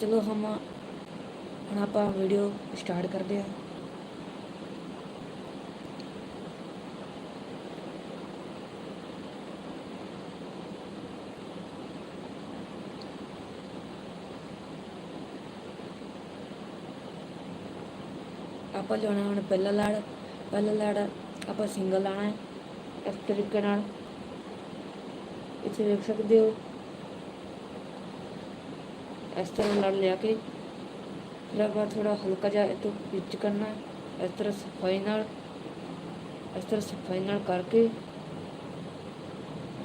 ਚਲੋ ਹਮ, ਹੁਣ ਆਪਾਂ ਵੀਡੀਓ ਸਟਾਰਟ ਕਰਦੇ ਹਾਂ। ਆਪਾਂ ਲਿਆਉਣਾ ਹੁਣ ਪਹਿਲਾ ਲੜ ਪਹਿਲਾ ਲੜ ਆਪਾਂ ਸਿੰਗਲ ਲਾਣਾ ਹੈ ਇਸ ਤਰੀਕੇ ਨਾਲ। ਇੱਥੇ ਵੇਖ ਸਕਦੇ ਹੋ। ਇਸ ਤਰ੍ਹਾਂ ਲੜ ਲਿਆ ਕੇ ਫਿਰ ਆਪਾਂ ਥੋੜਾ ਹਲਕਾ ਜਿਹਾ ਇਹ ਤੋਂ ਪਿੱਚ ਕਰਨਾ, ਇਸ ਤਰ੍ਹਾਂ ਸਫ਼ਾਈ ਨਾਲ, ਇਸ ਤਰ੍ਹਾਂ ਸਫ਼ਾਈ ਨਾਲ ਕਰਕੇ,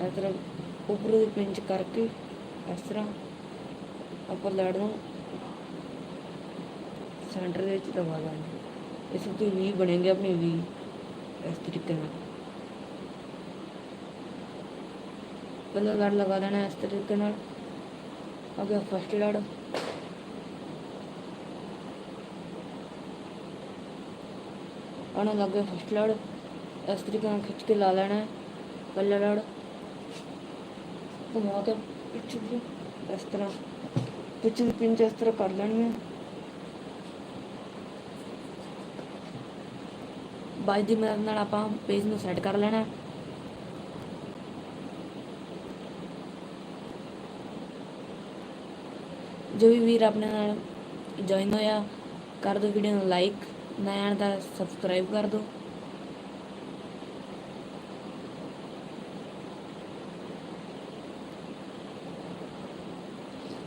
ਇਸ ਤਰ੍ਹਾਂ ਉੱਪਰੋਂ ਦੀ ਪਿੰਚ ਕਰਕੇ, ਇਸ ਤਰ੍ਹਾਂ ਆਪਾਂ ਲੜ ਨੂੰ ਸੈਂਟਰ ਦੇ ਵਿੱਚ ਦਬਾ ਦਾਂਗੇ ਇਸ ਤੋਂ ਵੀ ਬਣੇਗੇ ਆਪਣੇ ਵੀ, ਇਸ ਤਰੀਕੇ ਨਾਲ। ਪਹਿਲਾਂ ਲੜ ਲਗਾ ਦੇਣਾ ਇਸ ਤਰੀਕੇ ਨਾਲ। ਅੱਗੇ ਫਸਟ ਲੜ ਆਣਾ ਗਿਆ ਫਸਟ ਲੜ ਇਸ ਤਰੀਕੇ ਨਾਲ ਖਿੱਚ ਕੇ ਲਾ ਲੈਣਾ ਹੈ। ਪਹਿਲਾ ਲੜ ਘੁਮਾ ਕੇ ਪਿੱਛੇ ਇਸ ਤਰ੍ਹਾਂ। ਪਿੱਛੇ ਦੀ ਪਿੰਚ ਇਸ ਤਰ੍ਹਾਂ ਕਰ ਲੈਣੀ ਹੈ। ਬਾਈ ਦੀ ਮਦਦ ਨਾਲ ਆਪਾਂ ਪੇਜ ਨੂੰ ਸੈੱਟ ਕਰ ਲੈਣਾ ਜੋ ਵੀ ਵੀਰ ਆਪਣੇ ਨਾਲ ਜੁਆਇਨ ਹੋਇਆ, ਕਰ ਦਿਓ ਵੀਡੀਓ ਨੂੰ ਲਾਈਕ ਨਇਆ ਦਾ ਸਬਸਕ੍ਰਾਈਬ ਕਰ ਦਿਓ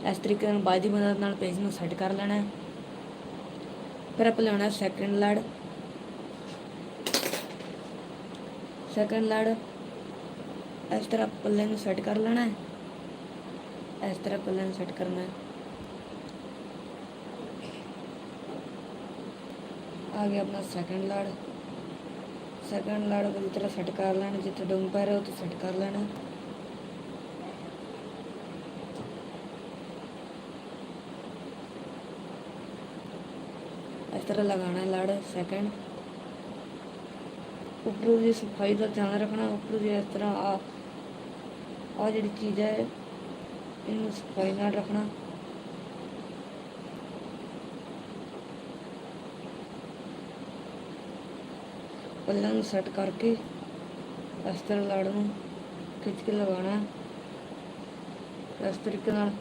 ਇਸ ਤਰੀਕੇ ਨਾਲ ਬਾਅਦ ਦੀ ਮਦਦ ਨਾਲ ਪੇਜ ਨੂੰ ਸੈੱਟ ਕਰ ਲੈਣਾ। ਫਿਰ ਆਪਾਂ ਲੈਣਾ ਸੈਕੰਡ ਲੜ। ਸੈਕੰਡ ਲੜ, ਇਸ ਤਰ੍ਹਾਂ ਪੱਲੇ ਨੂੰ ਸੈੱਟ ਕਰ ਲੈਣਾ। ਇਸ ਤਰ੍ਹਾਂ ਪੱਲੇ ਨੂੰ ਸੈੱਟ ਕਰਨਾ। ਹੈ ਆ ਗਿਆ ਆਪਣਾ ਸੈਕੰਡ ਲੜ। ਸੈਕੰਡ ਲੜ ਪੂਰੀ ਤਰ੍ਹਾਂ ਸੈੱਟ ਕਰ ਲੈਣਾ, ਜਿੱਥੇ ਡੂੰਗ ਪੈ ਰਿਹਾ ਉੱਥੇ ਸੈੱਟ ਕਰ ਲੈਣਾ। ਇਸ ਤਰ੍ਹਾਂ ਲਗਾਣਾ ਲੜ ਸੈਕੰਡ ਉੱਪਰੋਂ ਦੀ ਸਫ਼ਾਈ ਦਾ ਧਿਆਨ ਰੱਖਣਾ, ਉੱਪਰੋਂ ਦੀ ਇਸ ਤਰ੍ਹਾਂ ਆ ਆ ਜਿਹੜੀ ਚੀਜ਼ ਹੈ, ਇਹਨੂੰ ਸਫ਼ਾਈ ਨਾਲ ਰੱਖਣਾ। ਪੱਲਾਂ ਨੂੰ ਸੈੱਟ ਕਰਕੇ ਇਸ ਤਰ੍ਹਾਂ ਲੜ ਨੂੰ ਖਿੱਚ ਕੇ ਲਗਾਉਣਾ ਇਸ ਤਰੀਕੇ ਨਾਲ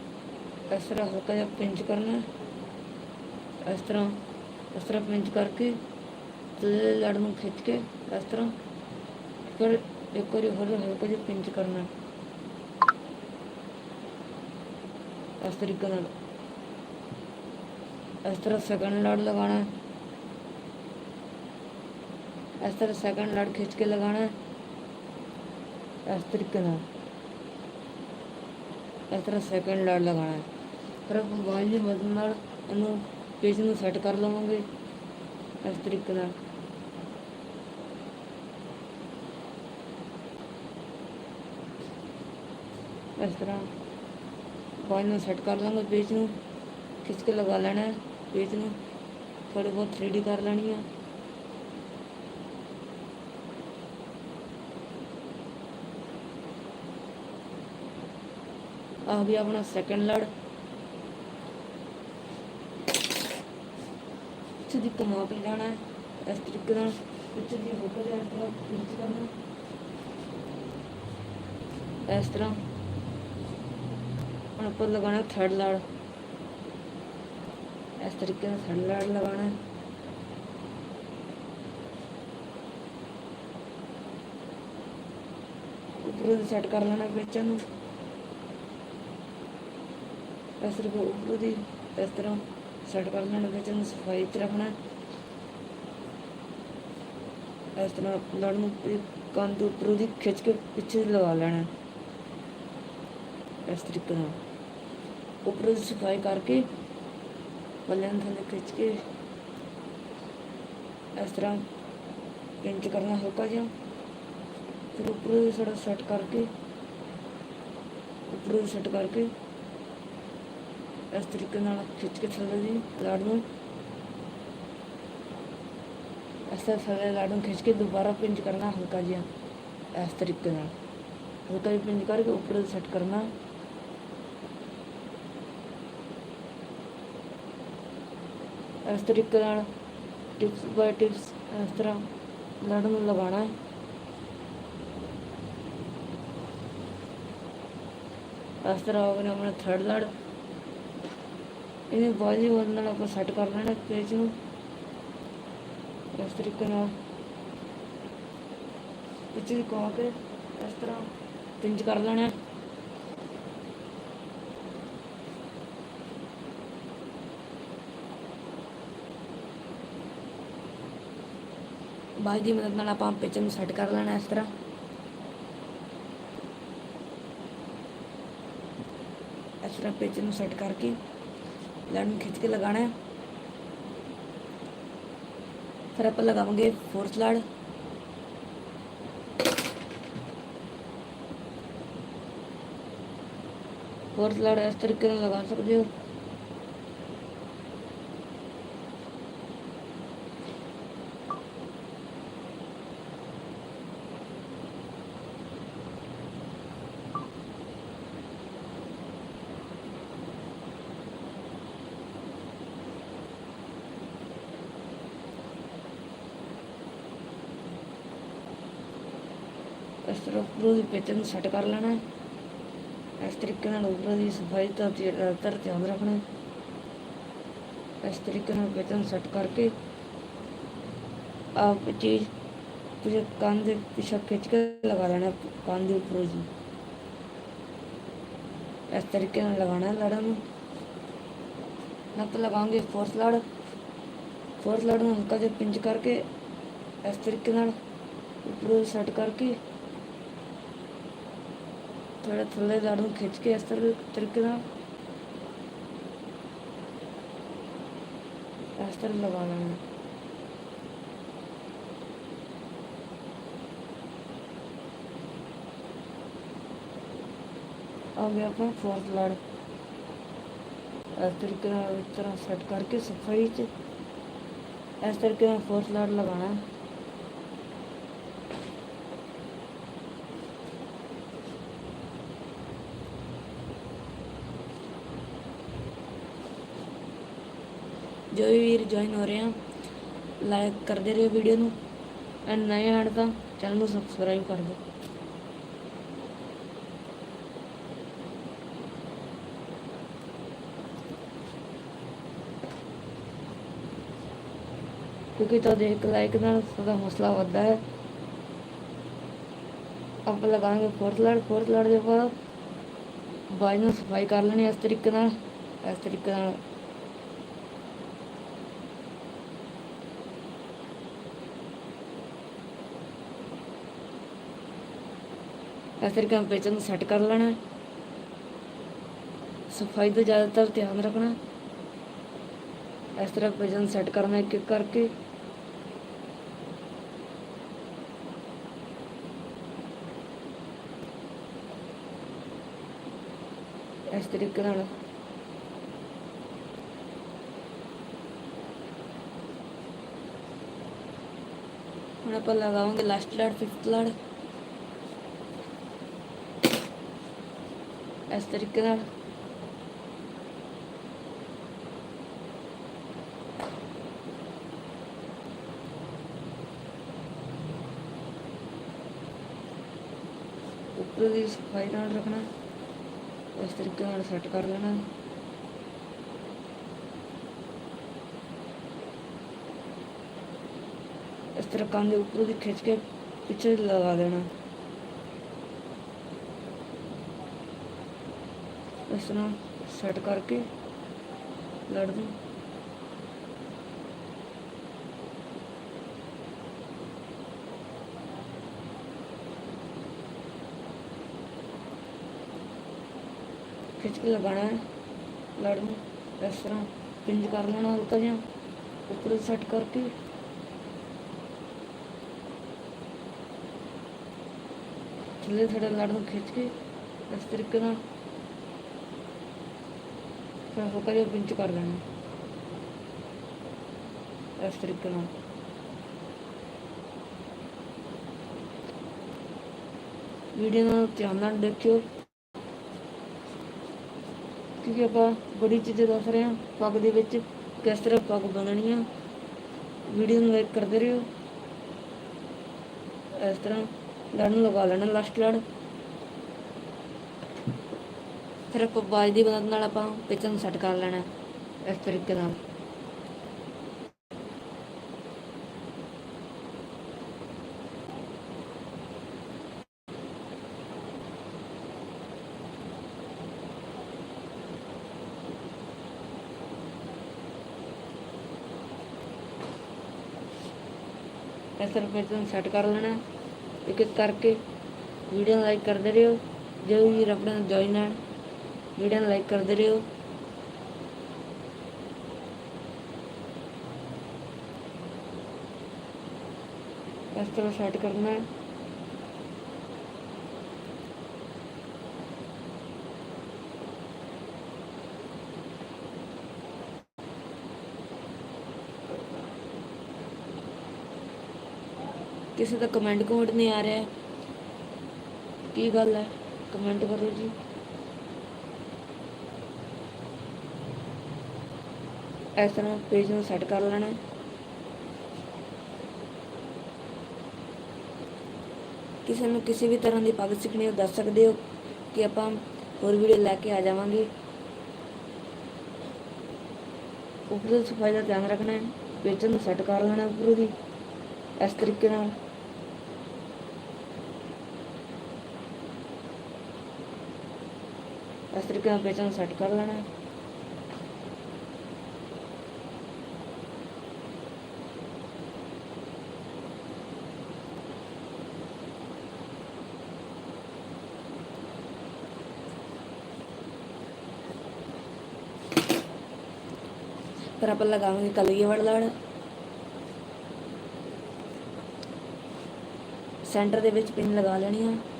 ਇਸ ਤਰ੍ਹਾਂ ਹਲਕਾ ਜਿਹਾ ਪਿੰਚ ਕਰਨਾ ਇਸ ਤਰ੍ਹਾਂ ਇਸ ਤਰ੍ਹਾਂ ਪਿੰਚ ਕਰਕੇ ਤੇ ਲੜ ਨੂੰ ਖਿੱਚ ਕੇ ਇਸ ਤਰ੍ਹਾਂ ਫਿਰ ਇੱਕ ਵਾਰੀ ਹੋਰ ਹਲਕਾ ਜਿਹਾ ਪਿੰਚ ਕਰਨਾ ਇਸ ਤਰੀਕੇ ਨਾਲ ਇਸ ਤਰ੍ਹਾਂ ਸੈਕੰਡ ਲੜ ਲਗਾਉਣਾ ਇਸ ਤਰ੍ਹਾਂ ਸੈਕੰਡ ਲੜ ਖਿੱਚ ਕੇ ਲਗਾਉਣਾ ਇਸ ਤਰੀਕੇ ਨਾਲ। ਇਸ ਤਰ੍ਹਾਂ ਸੈਕੰਡ ਲੜ ਲਗਾਉਣਾ ਫਿਰ ਆਪਾਂ ਮੋਬਾਈਲ ਦੀ ਮਦਦ ਨਾਲ ਇਹਨੂੰ ਪੇਜ ਨੂੰ ਸੈੱਟ ਕਰ ਲਵਾਂਗੇ। ਇਸ ਤਰੀਕੇ ਨਾਲ। ਇਸ ਤਰ੍ਹਾਂ ਬਾਂਹ ਨੂੰ ਸੈੱਟ ਕਰ ਲਾਂਗੇ ਪੇਜ ਨੂੰ। ਖਿੱਚ ਕੇ ਲਗਾ ਲੈਣਾ ਹੈ ਪੇਜ ਨੂੰ। ਥੋੜੀ ਬਹੁਤ 3D ਕਰ ਲੈਣੀ ਹੈ। ਆ ਗਿਆ ਆਪਣਾ ਸੈਕੰਡ ਲੜ। ਪਿੱਛੇ ਦੀ ਕਮਾ ਕੇ ਜਾਣਾ ਇਸ ਤਰੀਕੇ ਨਾਲ ਪਿੱਛੇ ਦੀ ਹੋ ਇਸ ਤਰ੍ਹਾਂ ਪਿੰਚ ਕਰਨਾ ਇਸ ਤਰ੍ਹਾਂ। ਹੁਣ ਉੱਪਰ ਲਗਾਣਾ ਥਰਡ ਲੜ। ਇਸ ਤਰੀਕੇ ਨਾਲ ਥਰਡ ਲੜ ਲਗਾਣਾ ਹੈ। ਉੱਪਰੋਂ ਦੀ ਸੈੱਟ ਕਰ ਲੈਣਾ ਵਿੱਚ ਨੂੰ ਇਸ ਸਿਰਫ ਉੱਪਰੋਂ ਦੀ ਇਸ ਤਰ੍ਹਾਂ ਸੈੱਟ ਕਰਨਾ ਲੈਣਾ ਵਿੱਚ ਨੂੰ ਸਫ਼ਾਈ ਚ ਰੱਖਣਾ। ਇਸ ਤਰ੍ਹਾਂ ਲੜ ਨੂੰ ਕੰਨ ਤੋਂ ਉੱਪਰੋਂ ਦੀ ਖਿੱਚ ਕੇ ਪਿੱਛੇ ਲਗਾ ਲੈਣਾ। ਇਸ ਤਰੀਕੇ ਨਾਲ। ਉੱਪਰੋਂ ਦੀ ਸਫ਼ਾਈ ਕਰਕੇ ਪੱਲਿਆਂ ਨੂੰ ਥੱਲੇ ਖਿੱਚ ਕੇ ਇਸ ਤਰ੍ਹਾਂ ਪਿੰਚ ਕਰਨਾ ਹਲਕਾ ਜਿਹਾ। ਫਿਰ ਉੱਪਰੋਂ ਦੀ ਥੋੜਾ ਸੈੱਟ ਕਰਕੇ, ਉੱਪਰੋਂ ਦੀ ਸੈੱਟ ਕਰਕੇ ਇਸ ਤਰੀਕੇ ਨਾਲ ਖਿੱਚ ਕੇ ਥੱਲੇ ਦੀ ਲੜ ਨੂੰ। ਇਸ ਤਰ੍ਹਾਂ ਥੱਲੇ ਲੜ ਨੂੰ ਖਿੱਚ ਕੇ ਦੁਬਾਰਾ ਪਿੰਜ ਕਰਨਾ ਹਲਕਾ ਜਿਹਾ, ਇਸ ਤਰੀਕੇ ਨਾਲ। ਹਲਕਾ ਜਿਹਾ ਪਿੰਜ ਕਰਕੇ ਉੱਪਰ ਸੈੱਟ ਕਰਨਾ। ਇਸ ਤਰੀਕੇ ਨਾਲ ਟਿਪਸ ਬਾਈ ਟਿਪਸ ਇਸ ਤਰ੍ਹਾਂ ਲੜ ਨੂੰ ਲਗਾਉਣਾ। ਹੈ ਇਸ ਤਰ੍ਹਾਂ ਹੋ ਗਿਆ ਆਪਣਾ ਥਰਡ ਲੜ। ਇਹਨੇ ਬਾਜੀ ਹੋਣ ਨਾਲ ਆਪਾਂ ਸੈੱਟ ਕਰ ਲੈਣਾ ਪੇਜ ਨੂੰ ਇਸ ਤਰੀਕੇ ਨਾਲ। ਪਿੱਛੇ ਕੋ ਕੇ ਇਸ ਤਰ੍ਹਾਂ ਪਿੰਜ ਕਰ ਲੈਣਾ। ਬਾਈ ਦੀ ਮਦਦ ਨਾਲ ਆਪਾਂ ਪਿਚ ਨੂੰ ਸੈੱਟ ਕਰ ਲੈਣਾ ਇਸ ਤਰ੍ਹਾਂ। ਇਸ ਤਰ੍ਹਾਂ ਪਿੱਛੇ ਨੂੰ ਸੈੱਟ ਕਰਕੇ ਲੜ ਨੂੰ ਖਿੱਚ ਕੇ ਲਗਾਣਾ ਹੈ ਫਿਰ ਆਪਾਂ ਲਗਾਵਾਂਗੇ ਫੋਰਥ ਲੜ ਫੋਰਥ ਲੜ ਇਸ ਤਰੀਕੇ ਨਾਲ ਲਗਾ ਸਕਦੇ ਹੋ ਇਸ ਤਰ੍ਹਾਂ ਉੱਪਰੋਂ ਦੀ ਪਿੱਚ ਨੂੰ ਸੈੱਟ ਕਰ ਲੈਣਾ ਇਸ ਤਰੀਕੇ ਨਾਲ ਉੱਪਰੋਂ ਦੀ ਸਫ਼ਾਈ ਦਾ ਜ਼ਿਆਦਾਤਰ ਧਿਆਨ ਰੱਖਣਾ ਇਸ ਤਰੀਕੇ ਨਾਲ ਪਿੱਚ ਸੈੱਟ ਕਰਕੇ ਆਪ ਚੀਜ਼ ਕੁਝ ਕੰਨ ਦੇ ਪਿੱਛੇ ਖਿੱਚ ਕੇ ਲਗਾ ਲੈਣਾ ਕੰਨ ਦੇ ਉੱਪਰੋਂ ਜੀ। ਇਸ ਤਰੀਕੇ ਨਾਲ ਲਗਾਉਣਾ ਹੈ ਨੂੰ। ਨੱਕ ਲਗਾਉਂਗੇ ਫੋਰਸ ਲੜ। ਫੋਰਸ ਲੜ ਨੂੰ ਹਲਕਾ ਜਿਹਾ ਪਿੰਚ ਕਰਕੇ ਇਸ ਤਰੀਕੇ ਨਾਲ ਉੱਪਰੋਂ ਸੈੱਟ ਕਰਕੇ ਥੋੜਾ ਥੱਲੇ ਲੜ ਨੂੰ ਖਿੱਚ ਕੇ ਇਸ ਤਰ੍ਹਾਂ ਤਰੀਕੇ ਨਾਲ ਇਸ ਤਰ੍ਹਾਂ ਲਗਾ ਲੈਣਾ। ਆ ਗਿਆ ਆਪਣਾ ਫੋਰਥ ਲੜ ਇਸ ਤਰੀਕੇ ਨਾਲ ਇਸ ਤਰ੍ਹਾਂ ਸੈੱਟ ਕਰਕੇ ਸਫ਼ਾਈ ਚ ਇਸ ਤਰੀਕੇ ਨਾਲ ਫੋਰਥ ਲੜ ਲਗਾਉਣਾ ਹੈ ਜੋ ਵੀ ਵੀਰ ਜੁਆਇਨ ਹੋ ਰਹੇ ਆ ਲਾਈਕ ਕਰਦੇ ਰਹੋ ਵੀਡੀਓ ਨੂੰ ਐਂਡ ਨਵੇਂ ਆਣ ਤਾਂ ਚੈਨਲ ਨੂੰ ਸਬਸਕ੍ਰਾਈਬ ਕਰ ਦਿਓ। ਕਿਉਂਕਿ ਤੁਹਾਡੇ ਇੱਕ ਲਾਈਕ ਨਾਲ ਸਾਡਾ ਹੌਸਲਾ ਵੱਧਦਾ ਹੈ। ਆਪਾਂ ਲਗਾਵਾਂਗੇ ਫੋਰਥ ਲੜ ਫੋਰਥ ਲੜ ਦੇ ਬਾਅਦ ਬਾਈ ਨੂੰ ਸਫ਼ਾਈ ਕਰ ਲੈਣੀ ਇਸ ਤਰੀਕੇ ਨਾਲ, ਇਸ ਤਰੀਕੇ ਨਾਲ ਇਸ ਤਰੀਕੇ ਨਾਲ ਨੂੰ ਸੈੱਟ ਕਰ ਲੈਣਾ। ਸਫ਼ਾਈ ਦਾ ਜ਼ਿਆਦਾਤਰ ਧਿਆਨ ਰੱਖਣਾ। ਇਸ ਤਰ੍ਹਾਂ ਪੇਚਨ ਸੈੱਟ ਕਰਨਾ ਇੱਕ ਇੱਕ ਕਰਕੇ। ਇਸ ਤਰੀਕੇ ਨਾਲ। ਹੁਣ ਆਪਾਂ ਲਗਾਵਾਂਗੇ ਲਾਸਟ ਲੜ ਫਿਫਥ ਲੜ ਇਸ ਤਰੀਕੇ ਨਾਲ। ਉੱਪਰ ਦੀ ਸਫ਼ਾਈ ਨਾਲ ਰੱਖਣਾ, ਇਸ ਤਰੀਕੇ ਨਾਲ ਸੈੱਟ ਕਰ ਲੈਣਾ। ਇਸ ਤਰ੍ਹਾਂ ਕੰਨ ਦੇ ਉੱਪਰ ਦੀ ਖਿੱਚ ਕੇ ਪਿੱਛੇ ਲਗਾ ਦੇਣਾ। ਇਸ ਤਰ੍ਹਾਂ ਸੈੱਟ ਕਰਕੇ ਲੜ ਦੂੰ। ਖਿੱਚ ਕੇ ਲਗਾਣਾ ਹੈ, ਲੜ ਨੂੰ ਇਸ ਤਰ੍ਹਾਂ ਪਿੰਜ ਕਰ ਲੈਣਾ ਹਲਕਾ ਜਿਹਾ, ਉੱਪਰ ਸੈੱਟ ਕਰਕੇ। ਥੱਲੇ ਥੋੜਾ ਲੜ ਨੂੰ ਖਿੱਚ ਕੇ। ਇਸ ਤਰੀਕੇ ਨਾਲ ਹਲਕਾ ਜਿਹਾ ਪਿੰਚ ਕਰ ਲੈਣਾ ਇਸ ਤਰੀਕੇ ਨਾਲ। ਵੀਡੀਓ ਨੂੰ ਧਿਆਨ ਨਾਲ ਦੇਖਿਓ। ਕਿਉਂਕਿ ਆਪਾਂ ਬੜੀ ਚੀਜ਼ਾਂ ਦੱਸ ਰਹੇ ਹਾਂ, ਪੱਗ ਦੇ ਵਿੱਚ ਕਿਸ ਤਰ੍ਹਾਂ ਪੱਗ ਬੰਨਣੀ ਆ। ਵੀਡੀਓ ਨੂੰ ਲਾਈਕ ਕਰਦੇ ਰਹੋ। ਇਸ ਤਰ੍ਹਾਂ ਲੜ ਲਗਾ ਲੈਣਾ ਲਾਸਟ ਲੜ। ਫਿਰ ਆਪਾਂ ਬਾਜ ਦੀ ਮਦਦ ਨਾਲ ਆਪਾਂ ਪਿੱਛੇ ਨੂੰ ਸੈੱਟ ਕਰ ਲੈਣਾ ਇਸ ਤਰੀਕੇ ਨਾਲ। ਇਸ ਤਰ੍ਹਾਂ ਨੂੰ ਸੈੱਟ ਕਰ ਲੈਣਾ। ਇੱਕ ਇੱਕ ਕਰਕੇ ਵੀਡੀਓ ਨੂੰ ਲਾਈਕ ਕਰਦੇ ਰਹੋ। ਜੋ ਵੀ ਆਪਣੇ ਜੁਆਇਨ ਹੈ ਵੀਡੀਓ ਨੂੰ ਲਾਈਕ ਕਰਦੇ ਰਹੋ ਇਸ ਤਰ੍ਹਾਂ ਸੈੱਟ ਕਰਨਾ ਹੈ ਕਿਸੇ ਦਾ ਕਮੈਂਟ ਕੋਡ ਨਹੀਂ ਆ ਰਿਹਾ ਕੀ ਗੱਲ ਹੈ ਕਮੈਂਟ ਕਰੋ ਜੀ ਇਸ ਤਰ੍ਹਾਂ ਪੇਜ ਨੂੰ ਸੈੱਟ ਕਰ ਲੈਣਾ। ਹੈ। ਕਿਸੇ ਨੂੰ ਕਿਸੇ ਵੀ ਤਰ੍ਹਾਂ ਦੀ ਪੱਗ ਸਿੱਖਣੀ ਹੋ ਦੱਸ ਸਕਦੇ ਹੋ ਕਿ ਆਪਾਂ ਹੋਰ ਵੀਡੀਓ ਲੈ ਕੇ ਆ ਜਾਵਾਂਗੇ। ਉੱਪਰ ਸਫ਼ਾਈ ਦਾ ਧਿਆਨ ਰੱਖਣਾ ਹੈ, ਪੇਜ ਨੂੰ ਸੈੱਟ ਕਰ ਲੈਣਾ ਉੱਪਰੋਂ ਦੀ, ਇਸ ਤਰੀਕੇ ਨਾਲ। ਇਸ ਤਰੀਕੇ ਨਾਲ ਪੇਜ ਨੂੰ ਸੈੱਟ ਕਰ ਲੈਣਾ। ਹੈ। ਫਿਰ ਆਪਾਂ ਲਗਾਵਾਂਗੇ ਕਲਗੀ ਵਾਲਾ ਲੜ ਸੈਂਟਰ ਦੇ ਵਿੱਚ ਪਿੰਨ ਲਗਾ ਲੈਣੀ ਆ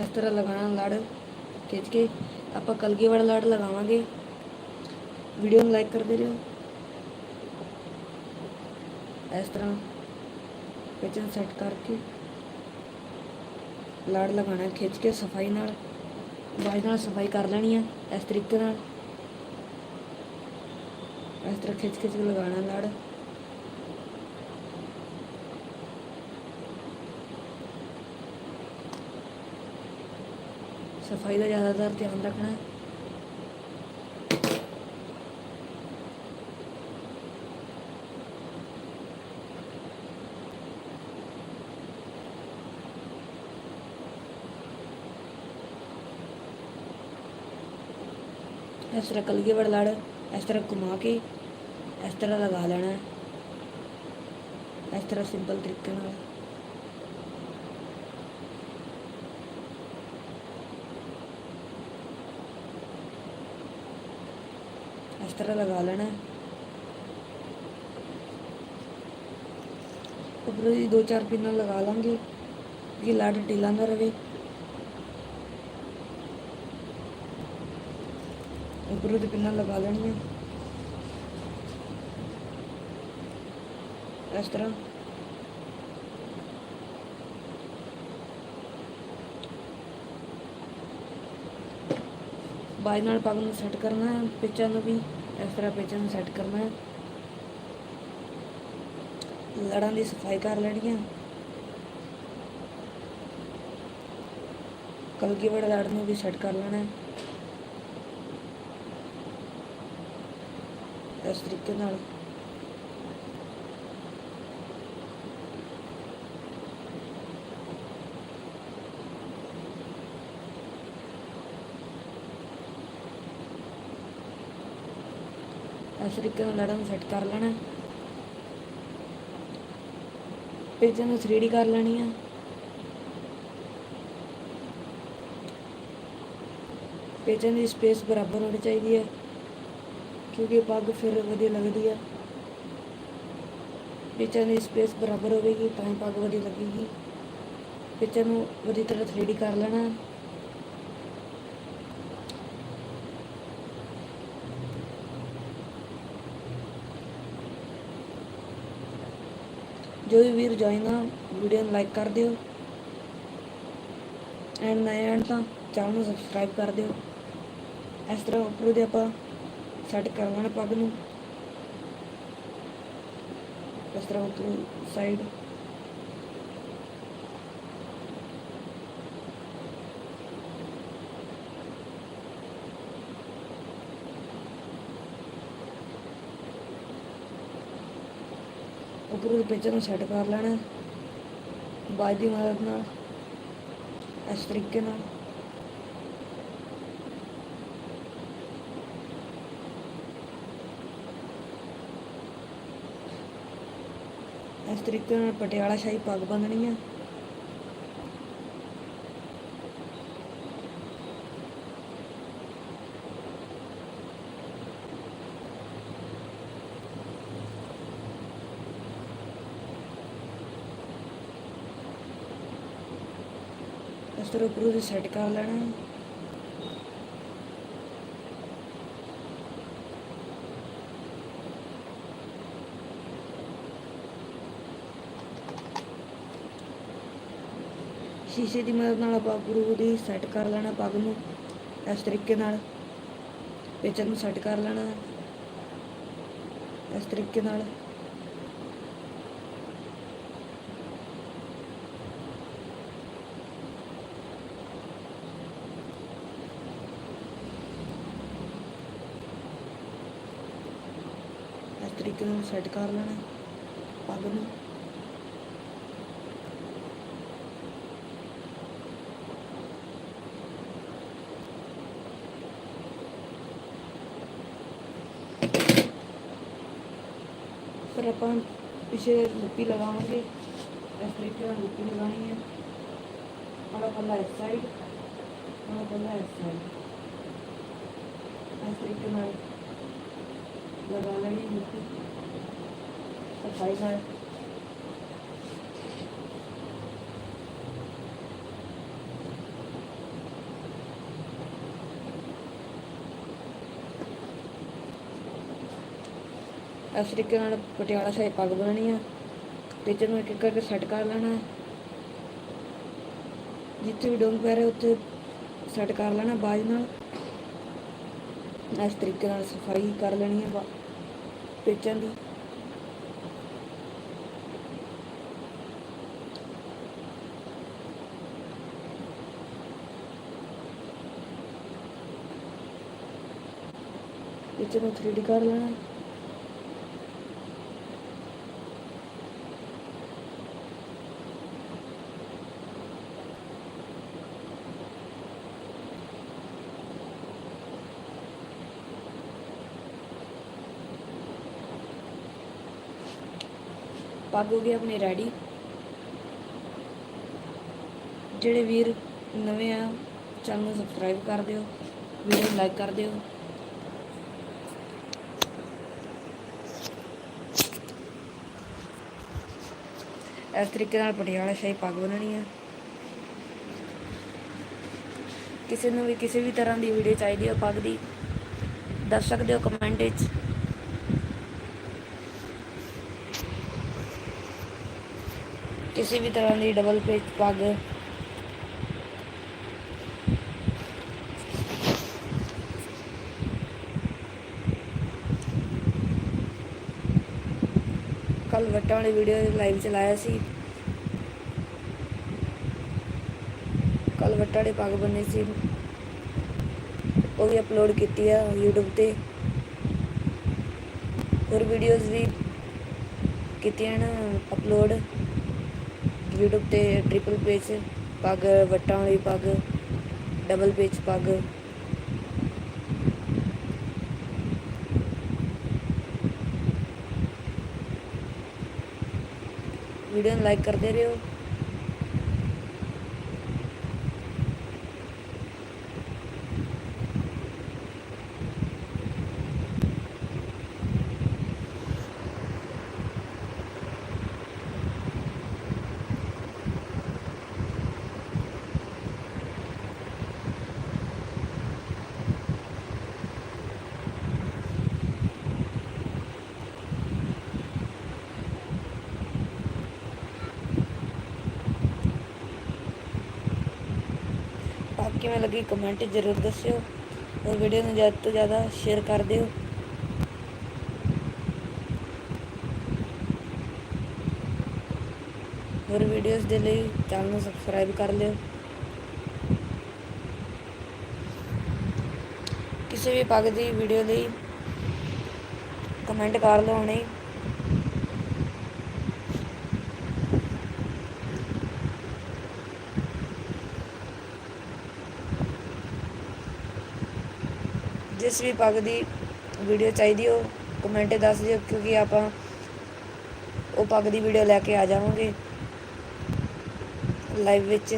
ਇਸ ਤਰ੍ਹਾਂ ਲਗਾਣਾ ਲੜ ਖਿੱਚ ਕੇ ਆਪਾਂ ਕਲਗੀ ਵਾਲਾ ਲੜ ਲਗਾਵਾਂਗੇ। ਵੀਡੀਓ ਨੂੰ ਲਾਈਕ ਕਰਦੇ ਰਹੋ। ਇਸ ਤਰ੍ਹਾਂ ਪਿਚਨ ਸੈੱਟ ਕਰਕੇ ਲੜ ਲਗਾਣਾ ਖਿੱਚ ਕੇ ਸਫ਼ਾਈ ਨਾਲ ਬਾਈ ਨਾਲ ਸਫ਼ਾਈ ਕਰ ਲੈਣੀ ਹੈ ਇਸ ਤਰੀਕੇ ਨਾਲ। ਇਸ ਤਰ੍ਹਾਂ ਖਿੱਚ ਖਿੱਚ ਕੇ ਲਗਾਣਾ ਲੜ। ਸਫ਼ਾਈ ਦਾ ਜ਼ਿਆਦਾਤਰ ਧਿਆਨ ਰੱਖਣਾ ਹੈ। ਇਸ ਤਰ੍ਹਾਂ ਕਲਗੀ ਵੜ ਲੜ, ਇਸ ਤਰ੍ਹਾਂ ਘੁਮਾ ਕੇ, ਇਸ ਤਰ੍ਹਾਂ ਲਗਾ ਲੈਣਾ ਇਸ ਤਰ੍ਹਾਂ ਸਿੰਪਲ ਤਰੀਕੇ ਨਾਲ। ਤਰ੍ਹਾਂ ਲਗਾ ਲੈਣਾ ਹੈ। ਦੀ ਦੋ ਚਾਰ ਪਿੰਨਾਂ ਲਗਾ ਲਾਂਗੇ, ਕਿ ਲੜ ਢਿੱਲਾ ਨਾ ਰਵੇ। ਉੱਪਰੋਂ ਦੀ ਪਿੰਨਾਂ ਲਗਾ ਲੈਣੀਆਂ। ਇਸ ਤਰ੍ਹਾਂ। ਬਾਈ ਨਾਲ ਪੱਗ ਨੂੰ ਸੈੱਟ ਕਰਨਾ ਹੈ, ਪਿੱਛਾਂ ਨੂੰ ਵੀ। ਇਸ ਤਰ੍ਹਾਂ ਪਿੱਛਾਂ ਨੂੰ ਸੈੱਟ ਕਰਨਾ ਹੈ। ਲੜਾਂ ਦੀ ਸਫ਼ਾਈ ਕਰ ਲੈਣੀ ਹੈ ਕਲਗੀ ਵੜ ਲੜ ਨੂੰ ਵੀ ਸੈੱਟ ਕਰ ਲੈਣਾ ਹੈ। ਇਸ ਤਰੀਕੇ ਨਾਲ। ਇਸ ਤਰੀਕੇ ਨਾਲ ਲੜਾਂ ਨੂੰ ਸੈੱਟ ਕਰ ਲੈਣਾ। ਪੇਜਾਂ ਨੂੰ 3D ਕਰ ਲੈਣੀ ਆ। ਪੇਜਾਂ ਦੀ ਸਪੇਸ ਬਰਾਬਰ ਹੋਣੀ ਚਾਹੀਦੀ ਹੈ ਕਿਉਂਕਿ ਪੱਗ ਫਿਰ ਵਧੀਆ ਲੱਗਦੀ ਆ। ਪਿੱਛੇ ਦੀ ਸਪੇਸ ਬਰਾਬਰ ਹੋਵੇਗੀ, ਤਾਂ ਹੀ ਪੱਗ ਵਧੀਆ ਲੱਗੇਗੀ। ਪਿੱਛੇ ਨੂੰ ਵਧੀਆ ਤਰ੍ਹਾਂ 3D ਕਰ ਲੈਣਾ। ਜੋ ਵੀ ਵੀਰ ਜੁਆਇਨ ਆ ਵੀਡੀਓ ਨੂੰ ਲਾਈਕ ਕਰ ਦਿਓ। ਐਂਡ ਨਏ ਐਂਡ ਤਾਂ ਚੈਨਲ ਨੂੰ ਸਬਸਕ੍ਰਾਈਬ ਕਰ ਦਿਓ। ਇਸ ਤਰ੍ਹਾਂ ਉੱਪਰੋਂ ਦੇ ਆਪਾਂ ਸੈੱਟ ਕਰ ਲੈਣਾ ਪੱਗ ਨੂੰ। ਇਸ ਤਰ੍ਹਾਂ ਉੱਪਰੋਂ ਸਾਈਡ ਉੱਪਰੋਂ ਦੇ ਪਿੱਛੇ ਨੂੰ ਸੈੱਟ ਕਰ ਲੈਣਾ। ਬਾਜ ਦੀ ਮਦਦ ਨਾਲ, ਇਸ ਤਰੀਕੇ ਨਾਲ। ਇਸ ਤਰੀਕੇ ਨਾਲ ਪਟਿਆਲਾ ਸ਼ਾਹੀ ਪੱਗ ਬੰਨਣੀ ਆ ਇਸ ਤਰ੍ਹਾਂ ਉੱਪਰੋਂ ਦੀ ਸੈੱਟ ਕਰ ਲੈਣਾ। ਸ਼ੀਸ਼ੇ ਦੀ ਮਦਦ ਨਾਲ ਆਪਾਂ ਗੁਰੂ ਦੀ ਸੈੱਟ ਕਰ ਲੈਣਾ, ਪੱਗ ਨੂੰ ਇਸ ਤਰੀਕੇ ਨਾਲ। ਪਿੱਛੇ ਨੂੰ ਸੈੱਟ ਕਰ ਲੈਣਾ। ਇਸ ਤਰੀਕੇ ਨਾਲ। ਤਰੀਕੇ ਨਾਲ ਸੈੱਟ ਕਰ ਲੈਣਾ ਹੈ, ਪੱਗ ਨੂੰ। ਫਿਰ ਆਪਾਂ ਪਿੱਛੇ ਲੁੱਪੀ ਲਗਾਵਾਂਗੇ। ਇਸ ਤਰੀਕੇ ਨਾਲ ਲੁੱਪੀ ਲਗਾਣੀ ਹੈ। ਆਹ ਪੱਲਾ ਇਸ ਸਾਈਡ ਆਹ ਪੱਲਾ ਇਸ ਸਾਈਡ ਇਸ ਤਰੀਕੇ ਨਾਲ ਲਗਾ ਲੈਣੀ ਲੁੱਪੀ ਸਫ਼ਾਈ ਨਾਲ ਇਸ ਤਰੀਕੇ ਨਾਲ ਪਟਿਆਲਾ ਸ਼ਾਹੀ ਪੱਗ ਬਣਨੀ ਆ। ਪਿੱਛੇ ਨੂੰ ਇੱਕ ਇੱਕ ਕਰਕੇ ਸੈੱਟ ਕਰ ਲੈਣਾ। ਜਿੱਥੇ ਵੀ ਡੋਂਗ ਪੈ ਰਿਹਾ, ਉੱਥੇ ਸੈੱਟ ਕਰ ਲੈਣਾ ਬਾਜ ਨਾਲ। ਇਸ ਤਰੀਕੇ ਨਾਲ ਸਫ਼ਾਈ ਕਰ ਲੈਣੀ ਹੈ ਬਾ- ਪਿੱਛਾਂ ਦੀ ਪਿੱਛੇ ਨੂੰ 3D ਕਰ ਲੈਣਾ। ਪੱਗ ਹੋ ਗਈ ਆਪਣੀ ਰੈਡੀ ਜਿਹੜੇ ਵੀਰ ਨਵੇਂ ਆ ਚੈਨਲ ਨੂੰ ਸਬਸਕ੍ਰਾਈਬ ਕਰ ਦਿਓ ਵੀਡੀਓ ਲਾਈਕ ਕਰ ਦਿਓ। ਇਸ ਤਰੀਕੇ ਨਾਲ ਪਟਿਆਲਾ ਸ਼ਾਹੀ ਪੱਗ ਬਣਨੀ ਆ। ਕਿਸੇ ਨੂੰ ਵੀ, ਕਿਸੇ ਵੀ ਤਰ੍ਹਾਂ ਦੀ ਵੀਡੀਓ ਚਾਹੀਦੀ ਹੈ ਪੱਗ ਦੀ। ਦੱਸ ਸਕਦੇ ਹੋ ਕਮੈਂਟ ਵਿੱਚ। ਕਿਸੇ ਵੀ ਤਰ੍ਹਾਂ ਦੀ ਡਬਲ ਪੇਜ ਪੱਗ। ਕੱਲ ਵੱਟਾਂ ਵਾਲੀ ਵੀਡੀਓ ਲਾਈਵ ਚਲਾਇਆ ਸੀ। ਕੱਲ ਵੱਟਾਂ ਵਾਲੀ ਪੱਗ ਬੰਨੀ ਸੀ। ਉਹ ਵੀ ਅਪਲੋਡ ਕੀਤੀ ਆ YouTube ਤੇ। ਹੋਰ ਵੀਡੀਓਜ਼ ਵੀ ਕੀਤੀਆਂ ਨਾ ਅਪਲੋਡ YouTube ਤੇ ਟ੍ਰਿਪਲ ਪੇਜ ਪੱਗ, ਵੱਟਾਂ ਵਾਲੀ ਪੱਗ ਡਬਲ ਪੇਜ ਪੱਗ। ਵੀਡੀਓ ਨੂੰ ਲਾਈਕ ਕਰਦੇ ਰਹੋ। ਕਿਵੇਂ ਲੱਗੀ ਕਮੈਂਟ ਜ਼ਰੂਰ ਦੱਸਿਓ ਔਰ ਵੀਡੀਓ ਨੂੰ ਜ਼ਿਆਦਾ ਤੋਂ ਜ਼ਿਆਦਾ ਸ਼ੇਅਰ ਕਰ ਦਿਓ। ਹੋਰ ਵੀਡੀਓਜ਼ ਦੇ ਲਈ ਚੈਨਲ ਨੂੰ ਸਬਸਕ੍ਰਾਈਬ ਕਰ ਲਿਓ। ਕਿਸੇ ਵੀ ਪੱਗ ਦੀ ਵੀਡੀਓ ਲਈ ਕਮੈਂਟ ਕਰ ਲਓ ਹੁਣੇ। ਹੀ। ਵੀ ਪੱਗ ਦੀ ਵੀਡੀਓ ਚਾਹੀਦੀ ਹੋ ਕਮੈਂਟ ਦੱਸ ਦਿਓ, ਕਿਉਂਕਿ ਆਪਾਂ ਉਹ ਪੱਗ ਦੀ ਵੀਡੀਓ ਲੈ ਕੇ ਆ ਜਾਵਾਂਗੇ ਲਾਈਵ ਵਿੱਚ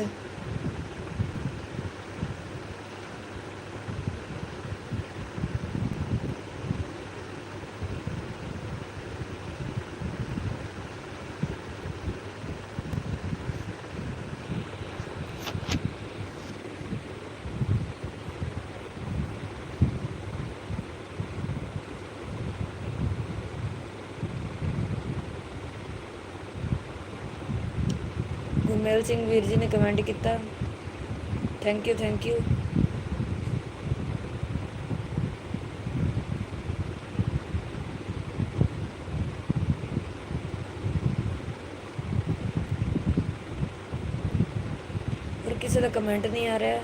ਗੁਰਮੇਲ ਸਿੰਘ ਵੀਰ ਜੀ ਨੇ ਕਮੈਂਟ ਕੀਤਾ। ਥੈਂਕ ਯੂ ਥੈਂਕ ਯੂ ਪਰ ਕਿਸੇ ਦਾ ਕਮੈਂਟ ਨਹੀਂ ਆ ਰਿਹਾ।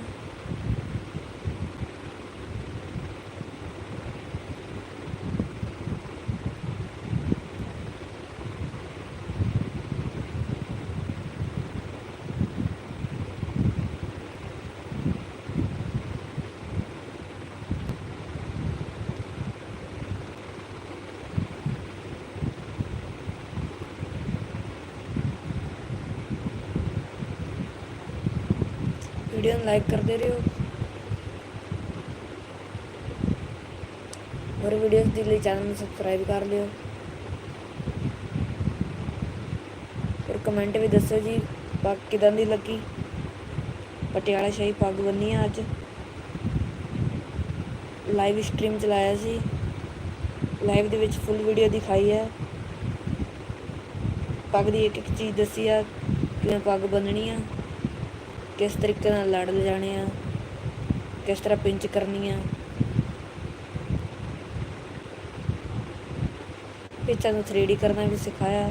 ਵੀਡੀਓ ਨੂੰ ਲਾਈਕ ਕਰਦੇ ਰਹੋ। ਹੋਰ ਵੀਡੀਓਜ਼ ਦੇ ਲਈ ਚੈਨਲ ਨੂੰ ਸਬਸਕ੍ਰਾਈਬ ਕਰ ਲਿਓ। ਔਰ ਕਮੈਂਟ ਵੀ ਦੱਸੋ ਜੀ ਪੱਗ ਕਿਦਾਂ ਦੀ ਲੱਗੀ। ਪਟਿਆਲਾ ਸ਼ਾਹੀ ਪੱਗ ਬੰਨੀ ਆ ਅੱਜ। ਲਾਈਵ ਸਟ੍ਰੀਮ ਚਲਾਇਆ ਸੀ। ਲਾਈਵ ਦੇ ਵਿੱਚ ਫੁੱਲ ਵੀਡੀਓ ਦਿਖਾਈ ਹੈ। ਪੱਗ ਦੀ ਇੱਕ ਇੱਕ ਚੀਜ਼ ਦੱਸੀ ਆ ਕਿਵੇਂ ਪੱਗ ਬੰਨਣੀ ਆ। ਕਿਸ ਤਰੀਕੇ ਨਾਲ ਲੜ ਲਿਜਾਣੇ ਆ, ਕਿਸ ਤਰ੍ਹਾਂ ਪਿੰਚ ਕਰਨੀ ਆ। ਪਿੱਛਾਂ ਨੂੰ 3D ਕਰਨਾ ਵੀ ਸਿਖਾਇਆ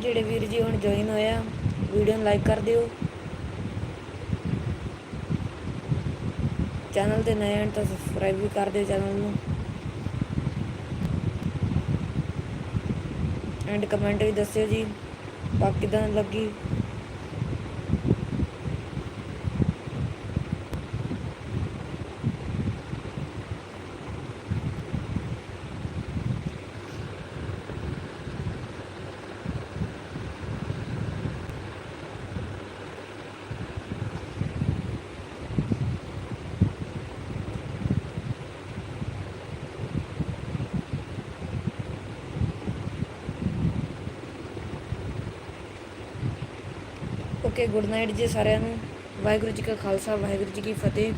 ਜਿਹੜੇ ਵੀਰ ਜੀ ਹੁਣ ਜੁਆਇਨ ਹੋਇਆ ਵੀਡੀਓ ਨੂੰ ਲਾਈਕ ਕਰ ਦਿਓ। ਚੈਨਲ ਤੇ ਨਏ ਹਨ ਤਾਂ ਸਬਸਕ੍ਰਾਈਬ ਵੀ ਕਰ ਦਿਓ ਚੈਨਲ ਨੂੰ। ਐਂਡ ਕਮੈਂਟ ਵੀ ਦੱਸਿਓ ਜੀ, ਬਾਕੀ ਕਿਦਾਂ ਲੱਗੀ ਓਕੇ ਗੁੱਡ ਨਾਈਟ ਜੀ ਸਾਰਿਆਂ ਨੂੰ। ਵਾਹਿਗੁਰੂ ਜੀ ਕਾ ਖਾਲਸਾ ਵਾਹਿਗੁਰੂ ਜੀ ਕੀ ਫਤਿਹ।